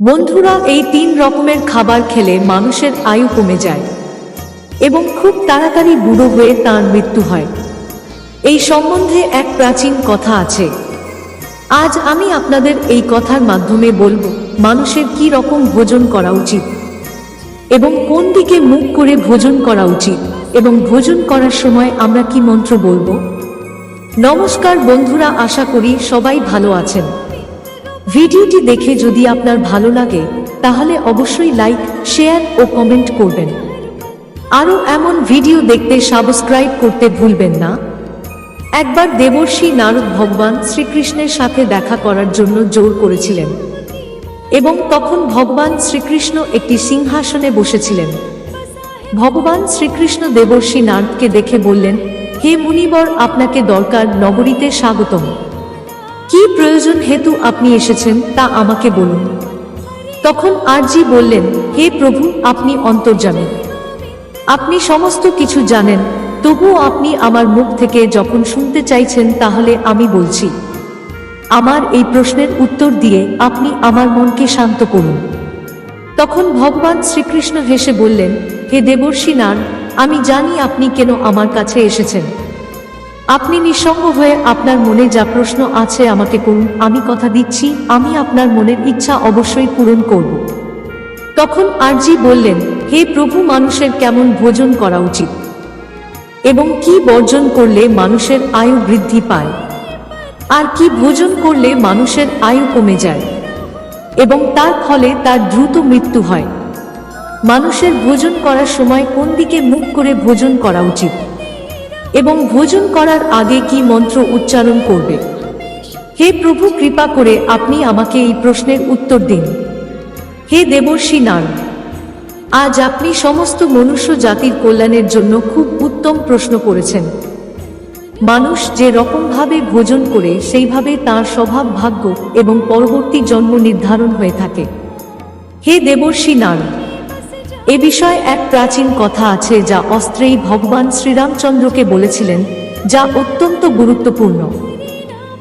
বন্ধুরা, এই তিন রকমের খাবার খেলে মানুষের আয়ু কমে যায় এবং খুব তাড়াতাড়ি বুড়ো হয়ে তার মৃত্যু হয়। এই সম্বন্ধে এক প্রাচীন কথা আছে। আজ আমি আপনাদের এই কথার মাধ্যমে বলব, মানুষের কি রকম ভোজন করা উচিত এবং কোন দিকে মুখ করে ভোজন করা উচিত এবং ভোজন করার সময় আমরা কি মন্ত্র বলব? নমস্কার বন্ধুরা, আশা করি সবাই ভালো আছেন। ভিডিওটি দেখে যদি আপনার ভালো লাগে, তাহলে অবশ্যই লাইক শেয়ার ও কমেন্ট করবেন। আরও এমন ভিডিও দেখতে সাবস্ক্রাইব করতে ভুলবেন না। একবার দেবর্ষী নারদ ভগবান শ্রীকৃষ্ণের সাথে দেখা করার জন্য জোর করেছিলেন এবং তখন ভগবান শ্রীকৃষ্ণ একটি সিংহাসনে বসেছিলেন। ভগবান শ্রীকৃষ্ণ দেবর্ষী নারদকে দেখে বললেন, হে মুনিবর, আপনাকে দরকার নগরীতে স্বাগতম। কি প্রয়োজন হেতু আপনি এসেছেন তা আমাকে বলুন। তখন আরজি বললেন, হে প্রভু, আপনি অন্তর্জামী। আপনি সমস্ত কিছু জানেন, তবুও আপনি আমার মুখ থেকে যখন শুনতে চাইছেন তাহলে আমি বলছি। আমার এই প্রশ্নের উত্তর দিয়ে আপনি আমার মনকে শান্ত করুন। তখন ভগবান শ্রীকৃষ্ণ হেসে বললেন, হে দেবর্ষী নান, আমি জানি আপনি কেন আমার কাছে এসেছেন। আপনি নিঃসঙ্গ হয়ে আপনার মনে যা প্রশ্ন আছে আমাকে করুন। আমি কথা দিচ্ছি, আমি আপনার মনের ইচ্ছা অবশ্যই পূরণ করব। তখন আরজি বললেন, হে প্রভু, মানুষের কেমন ভোজন করা উচিত? এবং কি বর্জন করলে মানুষের আয়ু বৃদ্ধি পায়? আর কি ভোজন করলে মানুষের আয়ু কমে যায়? এবং তার ফলে তার দ্রুত মৃত্যু হয়। মানুষের ভোজন করার সময় কোন দিকে মুখ করে ভোজন করা উচিত? এবং ভোজন করার আগে কি মন্ত্র উচ্চারণ করবে? হে প্রভু, কৃপা করে আপনি আমাকে এই প্রশ্নের উত্তর দিন। হে দেবর্ষী নারায়ণ আজ আপনি সমস্ত মনুষ্য জাতির কল্যাণের জন্য খুব উত্তম প্রশ্ন করেছেন। মানুষ যে রকমভাবে ভোজন করে, সেইভাবে তার স্বভাব ভাগ্য এবং পরবর্তী জন্ম নির্ধারণ হয়ে থাকে। হে দেবর্ষী নারায়ণ এ বিষয়ে এক প্রাচীন কথা আছে যা অস্ত্রেই ভগবান শ্রীরামচন্দ্রকে বলেছিলেন, যা অত্যন্ত গুরুত্বপূর্ণ।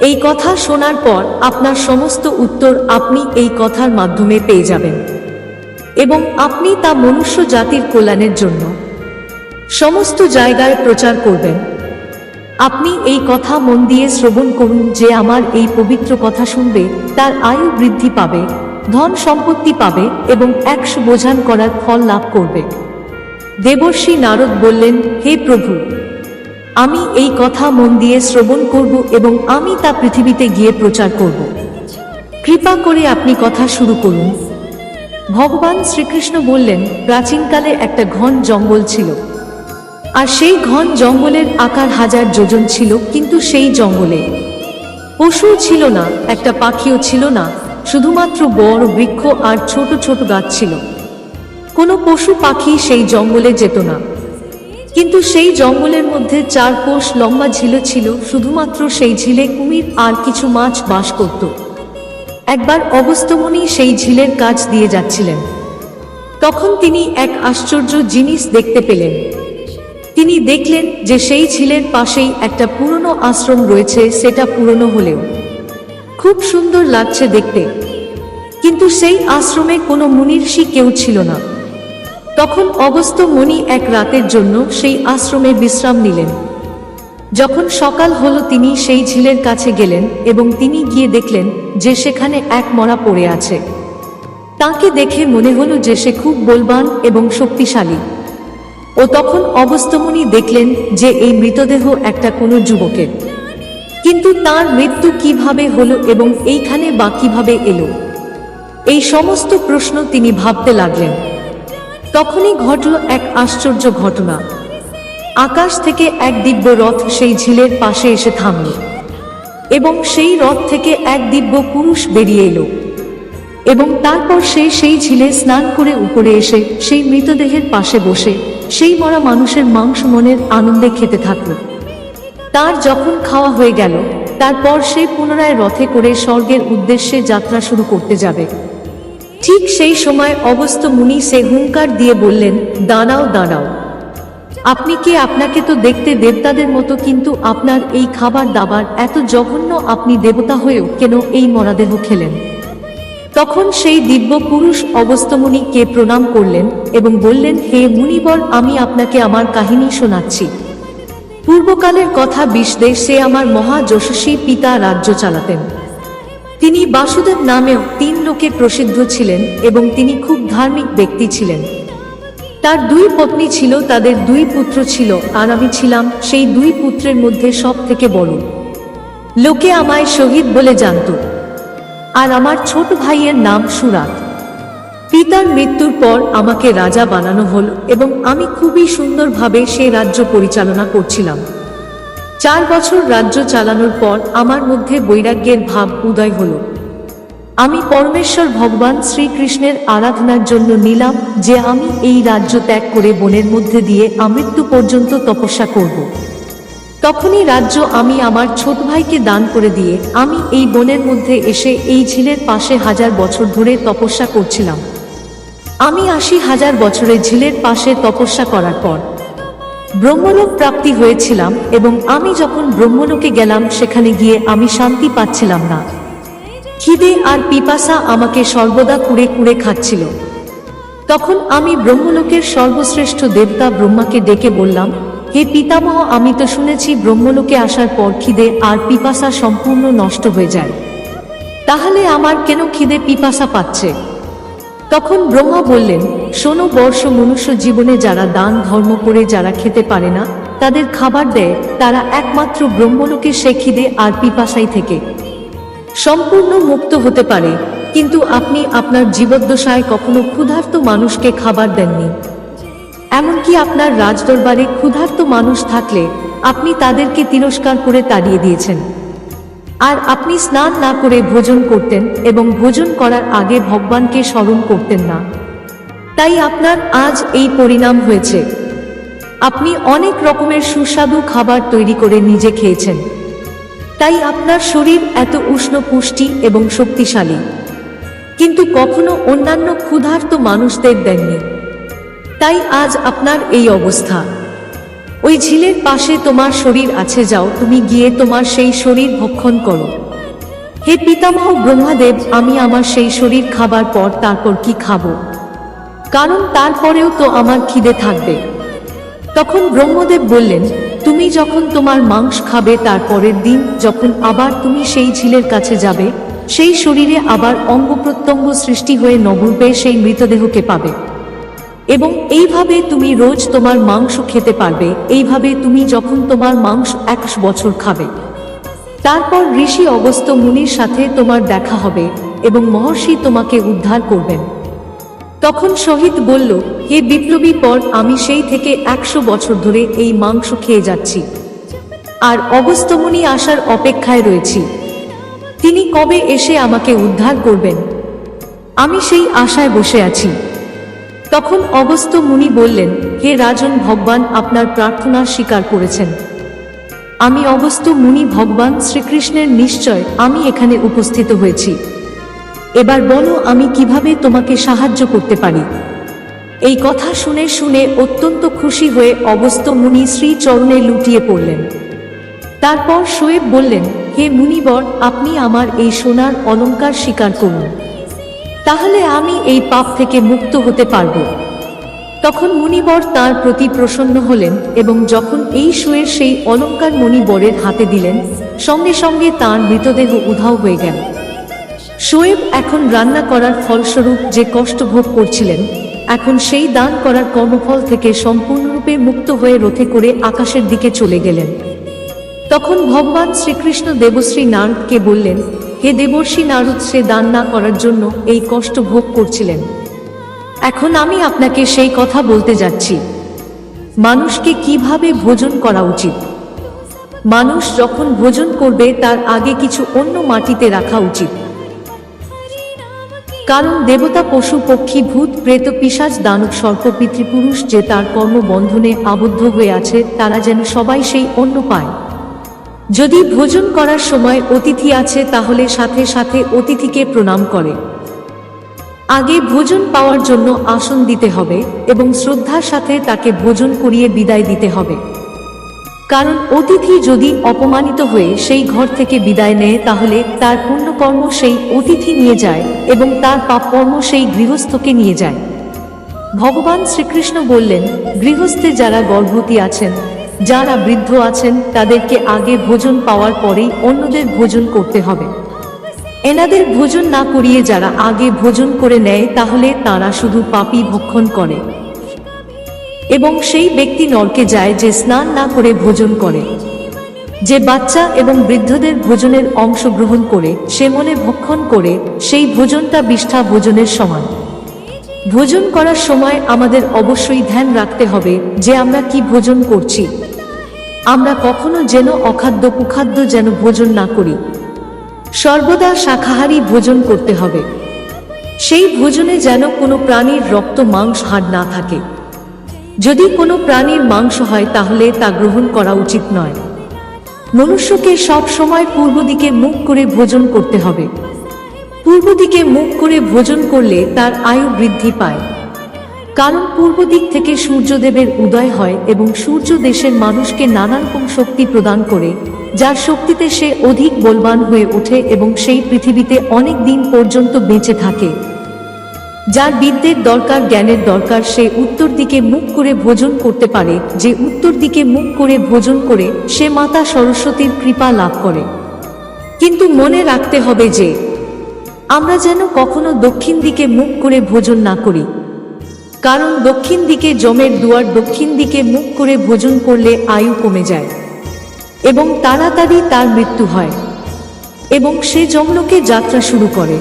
এই কথা শোনার পর আপনার সমস্ত উত্তর আপনি এই কথার মাধ্যমে পেয়ে যাবেন। এবং আপনি তা মনুষ্য জাতির কল্যাণের জন্য সমস্ত জায়গায় প্রচার করবেন। আপনি এই কথা মন দিয়ে শ্রবণ করুন যে আমার এই পবিত্র কথা শুনবে, তার আয়ু বৃদ্ধি পাবে। ধন সম্পত্তি পাবে এবং একশো বোঝান করার ফল লাভ করবে। দেবর্ষী নারদ বললেন, হে প্রভু, আমি এই কথা মন দিয়ে শ্রবণ করব এবং আমি তা পৃথিবীতে গিয়ে প্রচার করব। কৃপা করে আপনি কথা শুরু করুন। ভগবান শ্রীকৃষ্ণ বললেন, প্রাচীনকালে একটা ঘন জঙ্গল ছিল। আর সেই ঘন জঙ্গলের আকার হাজার যোজন ছিল, কিন্তু সেই জঙ্গলে পশু ছিল না, একটা পাখিও ছিল না শুধুমাত্র বড় বৃক্ষ আর ছোট ছোট গাছ ছিল। কোনো পশু পাখি সেই জঙ্গলে যেত না। কিন্তু সেই জঙ্গলের মধ্যে চার কোষ লম্বা ঝিল ছিল, শুধুমাত্র সেই ঝিলে কুমির আর কিছু মাছ বাস করত। একবার অগস্ত্যমণি সেই ঝিলের কাজ দিয়ে যাচ্ছিলেন। তখন তিনি এক আশ্চর্য জিনিস দেখতে পেলেন। তিনি দেখলেন যে সেই ঝিলের পাশেই একটা পুরনো আশ্রম রয়েছে, সেটা পুরনো হলেও। খুব সুন্দর লাগছে দেখতে। কিন্তু সেই আশ্রমে কোনো মুনির্ষি কেউ ছিল না। তখন অগস্ত্য মণি এক রাতের জন্য সেই আশ্রমে বিশ্রাম নিলেন। যখন সকাল হলো তিনি সেই ঝিলের কাছে গেলেন এবং তিনি গিয়ে দেখলেন যে সেখানে এক মরা পড়ে আছে। তাকে দেখে মনে হলো যে সে খুব বলবান এবং শক্তিশালী। ও তখন অবস্তমণি দেখলেন যে এই মৃতদেহ একটা কোনো যুবকের। কিন্তু তার মৃত্যু কীভাবে হলো এবং এইখানে বা কীভাবে এলো? এই সমস্ত প্রশ্ন তিনি ভাবতে লাগলেন। তখনই ঘটল এক আশ্চর্য ঘটনা। আকাশ থেকে এক দিব্য রথ সেই ঝিলের পাশে এসে থামল এবং সেই রথ থেকে এক দিব্য পুরুষ বেরিয়ে এলো এবং তারপর সে সেই ঝিলে স্নান করে উপরে এসে সেই মৃতদেহের পাশে বসে সেই মরা মানুষের মাংস মনের আনন্দে খেতে থাকল। তার যখন খাওয়া হয়ে গেল, তারপর সে পুনরায় রথে করে স্বর্গের উদ্দেশ্যে যাত্রা শুরু করতে যাবে। ঠিক সেই সময় অবস্থ মুনি সে হুঙ্কার দিয়ে বললেন, দাঁড়াও দাঁড়াও। আপনি কি আপনাকে তো দেখতে দেবতাদের মতো, কিন্তু আপনার এই খাবার দাবার এত জঘন্য আপনি দেবতা হয়েও কেন এই মরাদেহ খেলেন? তখন সেই দিব্য পুরুষ অবস্তমণিকে প্রণাম করলেন এবং বললেন, হে মুনিবর, আমি আপনাকে আমার কাহিনী শোনাচ্ছি। পূর্বকালের কথা বিশদেশ সে আমার মহা যশস্বী পিতা রাজ্য চালাতেন। তিনি বাসুদেব নামেও তিন লোকে প্রসিদ্ধ ছিলেন এবং তিনি খুব ধার্মিক ব্যক্তি ছিলেন। তার দুই পত্নী ছিল, তাদের দুই পুত্র ছিল, আর আমি ছিলাম সেই দুই পুত্রের মধ্যে সব থেকে বড়। লোকে আমায় শহীদ বলে জানত। আর আমার ছোট ভাইয়ের নাম সুরাত। পিতার মৃত্যুর পর আমাকে রাজা বানানো হল এবং আমি খুবই সুন্দরভাবে সে রাজ্য পরিচালনা করছিলাম। চার বছর রাজ্য চালানোর পর আমার মধ্যে বৈরাগ্যের ভাব উদয় হল। আমি পরমেশ্বর ভগবান শ্রীকৃষ্ণের আরাধনার জন্য নিলাম যে আমি এই রাজ্য ত্যাগ করে বনের মধ্যে দিয়ে আমৃত্যু পর্যন্ত তপস্যা করব। তখনই রাজ্য আমি আমার ছোট ভাইকে দান করে দিয়ে আমি এই বনের মধ্যে এসে এই ঝিলের পাশে হাজার বছর ধরে তপস্যা করছিলাম। আমি আশি হাজার বছরে ঝিলের পাশে তপস্যা করার পর। ব্রহ্মলোক প্রাপ্তি হয়েছিলাম এবং আমি যখন ব্রহ্মলোকে গেলাম, সেখানে গিয়ে আমি শান্তি পাচ্ছিলাম না। খিদে আর পিপাসা আমাকে সর্বদা কুড়ে কুড়ে খাচ্ছিল। তখন আমি ব্রহ্মলোকের সর্বশ্রেষ্ঠ দেবতা ব্রহ্মাকে ডেকে বললাম, হে পিতামহ, আমি তো শুনেছি ব্রহ্মলোকে আসার পর খিদে আর পিপাসা সম্পূর্ণ নষ্ট হয়ে যায়। তাহলে আমার কেন খিদে পিপাসা পাচ্ছে? তখন ব্রহ্মা বললেন, শোনো বর্ষ মনুষ্য জীবনে যারা দান ধর্ম করে যারা খেতে পারে না, তাদের খাবার দেয় তারা একমাত্র ব্রহ্মলোকে সে খিদে আর পিপাসাই থেকে। সম্পূর্ণ মুক্ত হতে পারে, কিন্তু আপনি আপনার জীবদ্দশায় কখনো ক্ষুধার্ত মানুষকে খাবার দেননি। এমনকি আপনার রাজদরবারে ক্ষুধার্ত মানুষ থাকলে আপনি তাদেরকে তিরস্কার করে তাড়িয়ে দিয়েছেন। আর আপনি স্নান না করে ভোজন করতেন এবং ভোজন করার আগে ভগবানকে স্মরণ করতেন না। তাই আপনার আজ এই পরিণাম হয়েছে। আপনি অনেক রকমের সুস্বাদু খাবার তৈরি করে নিজে খেয়েছেন। তাই আপনার শরীর এত উষ্ণ পুষ্টি এবং শক্তিশালী। কিন্তু কখনো অন্যান্য ক্ষুধার্ত মানুষদের দেননি। তাই আজ আপনার এই অবস্থা। ওই ঝিলের পাশে তোমার শরীর আছে, যাও, তুমি গিয়ে তোমার সেই শরীর ভক্ষণ করো। হে পিতামহ ব্রহ্মাদেব, আমি আমার সেই শরীর খাবার পর তারপর কি খাব? কারণ তারপরেও তো আমার খিদে থাকবে। তখন ব্রহ্মদেব বললেন, তুমি যখন তোমার মাংস খাবে তারপরের দিন, যখন আবার তুমি সেই ঝিলের কাছে যাবে, সেই শরীরে আবার অঙ্গ প্রত্যঙ্গ সৃষ্টি হয়ে নবরূপে সেই মৃতদেহকে পাবে। এবং এইভাবে তুমি রোজ তোমার মাংস খেতে পারবে। এইভাবে তুমি যখন তোমার মাংস একশো বছর খাবে। তারপর ঋষি অগস্ত মুনির সাথে তোমার দেখা হবে এবং মহর্ষি তোমাকে উদ্ধার করবেন। তখন শহীদ বলল, হে বিপ্লবী পর, আমি সেই থেকে একশো বছর ধরে এই মাংস খেয়ে যাচ্ছি। আর অগস্তমুনি আসার অপেক্ষায় রয়েছি। তিনি কবে এসে আমাকে উদ্ধার করবেন? আমি সেই আশায় বসে আছি। তখন অগস্ত মুনি বললেন, হে রাজন, ভগবান আপনার প্রার্থনা স্বীকার করেছেন। আমি অগস্ত মুনি, ভগবান শ্রীকৃষ্ণের নিশ্চয় আমি এখানে উপস্থিত হয়েছি। এবার বলো আমি কীভাবে তোমাকে সাহায্য করতে পারি? এই কথা শুনে শুনে অত্যন্ত খুশি হয়ে অগস্ত মুনি শ্রী চরণে লুটিয়ে পড়লেন। তারপর শোয়েব বললেন, হে মুনিবর, আপনি আমার এই সোনার অলংকার স্বীকার করুন। তাহলে আমি এই পাপ থেকে মুক্ত হতে পারব। তখন মুনিবর তার প্রতি প্রসন্ন হলেন এবং যখন এই শুয়ের সেই অলংকার মণিবরের হাতে দিলেন, সঙ্গে সঙ্গে তার মৃতদেহ উধাও হয়ে গেল। শোয়েব এখন রান্না করার ফলস্বরূপ যে কষ্ট ভোগ করছিলেন, এখন সেই দান করার কর্মফল থেকে সম্পূর্ণরূপে মুক্ত হয়ে রথে করে আকাশের দিকে চলে গেলেন। তখন ভগবান শ্রীকৃষ্ণ দেবশ্রী নারদকে বললেন হে দেবর্ষী নারদ, সে দান না করার জন্য এই কষ্ট ভোগ করছিলেন। এখন আমি আপনাকে সেই কথা বলতে যাচ্ছি। মানুষকে কীভাবে ভোজন করা উচিত? মানুষ যখন ভোজন করবে, তার আগে কিছু অন্য মাটিতে রাখা উচিত। কারণ দেবতা পশু, পক্ষী, ভূত, প্রেত পিসাজ দানব, সর্প, পিতৃপুরুষ যে তার কর্মবন্ধনে আবদ্ধ হয়ে আছে, তারা যেন সবাই সেই অন্ন পায়। যদি ভোজন করার সময় অতিথি আছে, তাহলে সাথে সাথে অতিথিকে প্রণাম করে। আগে ভোজন পাওয়ার জন্য আসন দিতে হবে এবং শ্রদ্ধার সাথে তাকে ভোজন করিয়ে বিদায় দিতে হবে। কারণ অতিথি যদি অপমানিত হয়ে সেই ঘর থেকে বিদায় নেয়, তাহলে তার পুণ্যকর্ম সেই অতিথি নিয়ে যায় এবং তার পাপকর্ম সেই গৃহস্থকে নিয়ে যায়। ভগবান শ্রীকৃষ্ণ বললেন, গৃহস্থে যারা গর্ভবতী আছেন যারা বৃদ্ধ আছেন, তাদেরকে আগে ভোজন পাওয়ার পরেই অন্যদের ভোজন করতে হবে। এনাদের ভোজন না করিয়ে যারা আগে ভোজন করে নেয়, তাহলে তারা শুধু পাপই ভক্ষণ করে। এবং সেই ব্যক্তি নরকে যায় যে স্নান না করে ভোজন করে। যে বাচ্চা এবং বৃদ্ধদের ভোজনের অংশ গ্রহণ করে, সে মনে ভক্ষণ করে, সেই ভোজনটা বিষ্ঠা ভোজনের সমান। ভোজন করার সময় আমাদের অবশ্যই ধ্যান রাখতে হবে যে আমরা কি ভোজন করছি। আমরা কখনো যেন অখাদ্য কুখাদ্য যেন ভোজন না করি। সর্বদা শাকাহারী ভোজন করতে হবে। সেই ভোজনে যেন কোনো প্রাণীর রক্ত মাংস হাড় না থাকে। যদি কোনো প্রাণীর মাংস হয়, তাহলে তা গ্রহণ করা উচিত নয়। মনুষ্যকে সব সময় পূর্ব দিকে মুখ করে ভোজন করতে হবে। পূর্ব দিকে মুখ করে ভোজন করলে তার আয়ু বৃদ্ধি পায়। কারণ পূর্ব দিক থেকে সূর্যদেবের উদয় হয় এবং সূর্য দেশের মানুষকে নানা রকম শক্তি প্রদান করে, যার শক্তিতে সে অধিক বলবান হয়ে ওঠে এবং সেই পৃথিবীতে অনেক দিন পর্যন্ত বেঁচে থাকে। যার বিদ্যের দরকার, জ্ঞানের দরকার, সে উত্তর দিকে মুখ করে ভোজন করতে পারে। যে উত্তর দিকে মুখ করে ভোজন করে, সে মাতা সরস্বতীর কৃপা লাভ করে। কিন্তু মনে রাখতে হবে যে, আমরা যেন কখনো দক্ষিণ দিকে মুখ করে ভোজন না করি। কারণ দক্ষিণ দিকে জমের দুয়ার দক্ষিণ দিকে মুখ করে ভোজন করলে আয়ু কমে যায় এবং তাড়াতাড়ি তার মৃত্যু হয় এবং সে জমলোকে যাত্রা শুরু করে।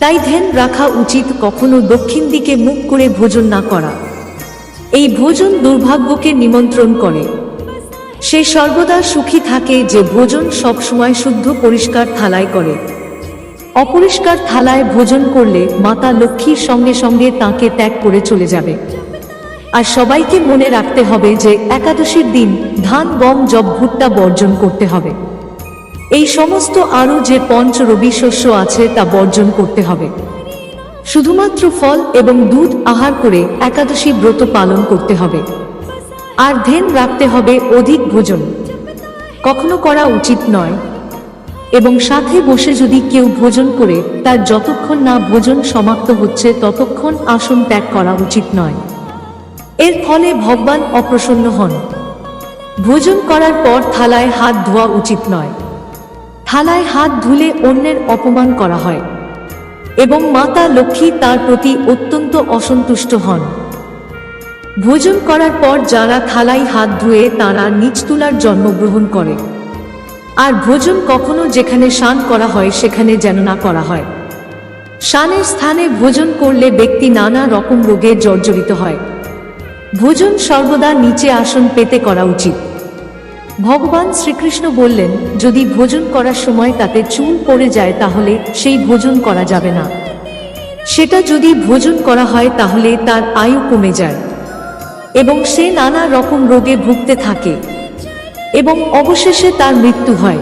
তাই ধ্যান রাখা উচিত কখনো দক্ষিণ দিকে মুখ করে ভোজন না করা। এই ভোজন দুর্ভাগ্যকে নিমন্ত্রণ করে। সে সর্বদা সুখী থাকে যে ভোজন সবসময় শুদ্ধ পরিষ্কার থালায় করে। অপরিষ্কার থালায় ভোজন করলে মাতা লক্ষ্মীর সঙ্গে সঙ্গে তাকে ত্যাগ করে চলে যাবে। আর সবাইকে মনে রাখতে হবে যে একাদশীর দিন ধান, গম জব ভুট্টা বর্জন করতে হবে। এই সমস্ত আরও যে পঞ্চ রবি শস্য আছে তা বর্জন করতে হবে। শুধুমাত্র ফল এবং দুধ আহার করে একাদশী ব্রত পালন করতে হবে। আর ধ্যান রাখতে হবে অধিক ভোজন। কখনো করা উচিত নয়। এবং সাথে বসে যদি কেউ ভোজন করে, তার যতক্ষণ না ভোজন সমাপ্ত হচ্ছে, ততক্ষণ আসন ত্যাগ করা উচিত নয়। এর ফলে ভগবান অপ্রসন্ন হন। ভোজন করার পর থালায় হাত ধোয়া উচিত নয়। থালায় হাত ধুলে অন্যের অপমান করা হয়। এবং মাতা লক্ষ্মী তার প্রতি অত্যন্ত অসন্তুষ্ট হন। ভোজন করার পর যারা থালায় হাত ধুয়ে তারা নিচ তুলার জন্মগ্রহণ করে। আর ভোজন কখনো যেখানে শান করা হয়, সেখানে যেন না করা হয়। শানের স্থানে ভোজন করলে ব্যক্তি নানা রকম রোগে জর্জরিত হয়। ভোজন সর্বদা নিচে আসন পেতে করা উচিত। ভগবান শ্রীকৃষ্ণ বললেন, যদি ভোজন করার সময় তাতে চুল পড়ে যায়, তাহলে সেই ভোজন করা যাবে না। সেটা যদি ভোজন করা হয়, তাহলে তার আয়ু কমে যায়। এবং সে নানা রকম রোগে ভুগতে থাকে। এবং অবশেষে তার মৃত্যু হয়।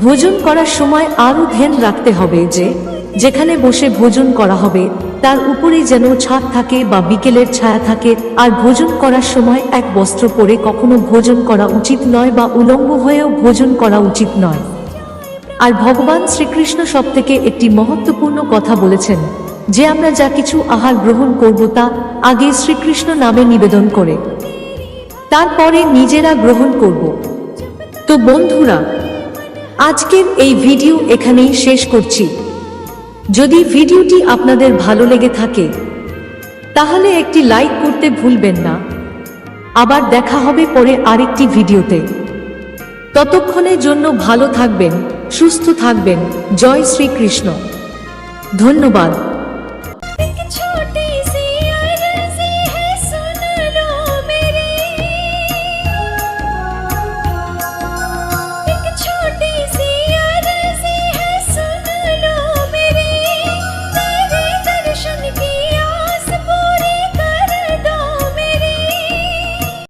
ভোজন করার সময় আরও ধ্যান রাখতে হবে যে, যেখানে বসে ভোজন করা হবে, তার উপরে যেন ছাদ থাকে বা বিকেলের ছায়া থাকে, আর ভোজন করার সময় এক বস্ত্র পরে কখনো ভোজন করা উচিত নয় বা উলঙ্গ হয়েও ভোজন করা উচিত নয়। আর ভগবান শ্রীকৃষ্ণ সব থেকে একটি মহত্বপূর্ণ কথা বলেছেন যে, আমরা যা কিছু আহার গ্রহণ করব তা আগে শ্রীকৃষ্ণ নামে নিবেদন করে। তারপরে নিজেরা গ্রহণ করব। তো বন্ধুরা, আজকের এই ভিডিও এখানেই শেষ করছি। যদি ভিডিওটি আপনাদের ভালো লেগে থাকে, তাহলে একটি লাইক করতে ভুলবেন না। আবার দেখা হবে পরে আরেকটি ভিডিওতে। ততক্ষণের জন্য ভালো থাকবেন, সুস্থ থাকবেন। জয় শ্রীকৃষ্ণ। ধন্যবাদ।